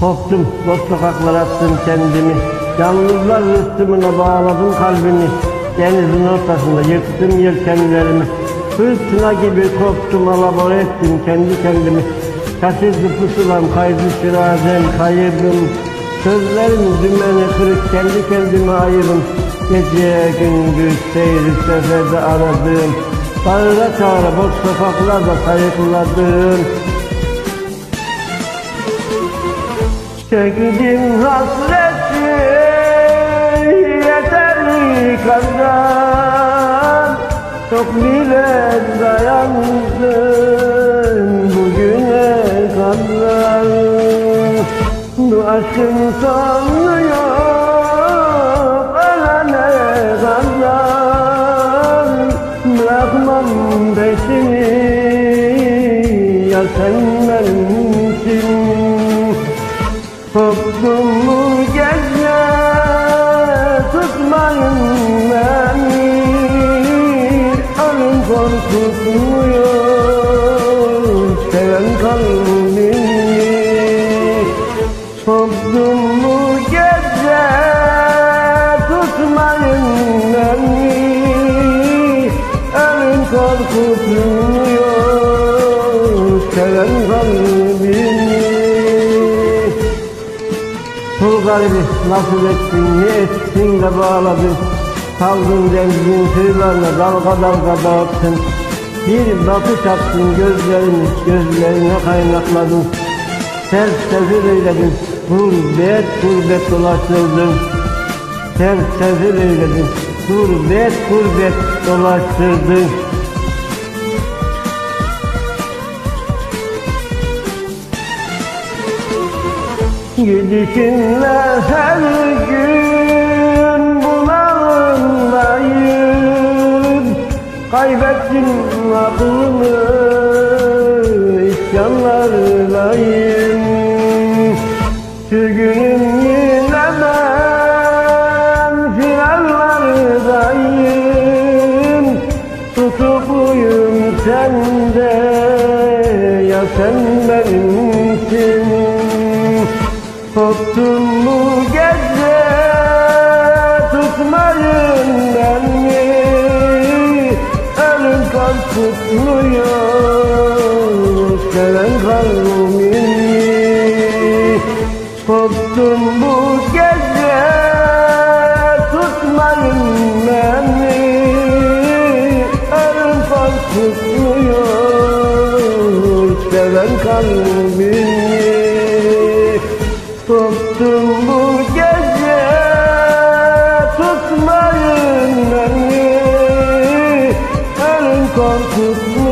Koptum, boş sokaklara attım kendimi. Yalnızlar rıhtımına bağladım kalbimi. Denizin ortasında yıktım yelkenlerimi. Fırtına gibi koptum, alabor ettim kendi kendimi. Kaçırdı pusulam, kaydı şirazen, kayırdım. Sözlerim dümeni kırık, kendi kendime ayırım. Gece gündüz seyri seferde aradığım. Bağıra çağıra boş sokaklarda sayıkladım. Çektim hasreti yeterli kadar Çok bile dayandım bugüne kadar. Bu aşkın sonu beni Ölüm korkutmuyor. Seven kalbimi Koptum bu gece tutmayın beni Ölüm korkutmuyor. Seven Kul garibi nasıl ettin, ne ettin de bağladın? Kaldın denizin sığlarına dalga dalga dağıttın. Bir bakış attın gözlerini, gözlerine kaynakladın Ters tefil eyledin, gurbet gurbet dolaştırdın. Ters tefil eyledin, gurbet gurbet dolaştırdın Gidişinle her gün bunalımdayım Kaybettim aklımı isyanlardayım Şu günüm yine ben finallardayım. Tutukluyum sende Koptum bu gece tutmayın beni. Ölüm korkutmuyor seven kalbimi Koptum bu gece tutmayın beni. Ölüm korkutmuyor seven kalbimi Koptum bu gece tutmayın beni. Ölüm korkutmuyor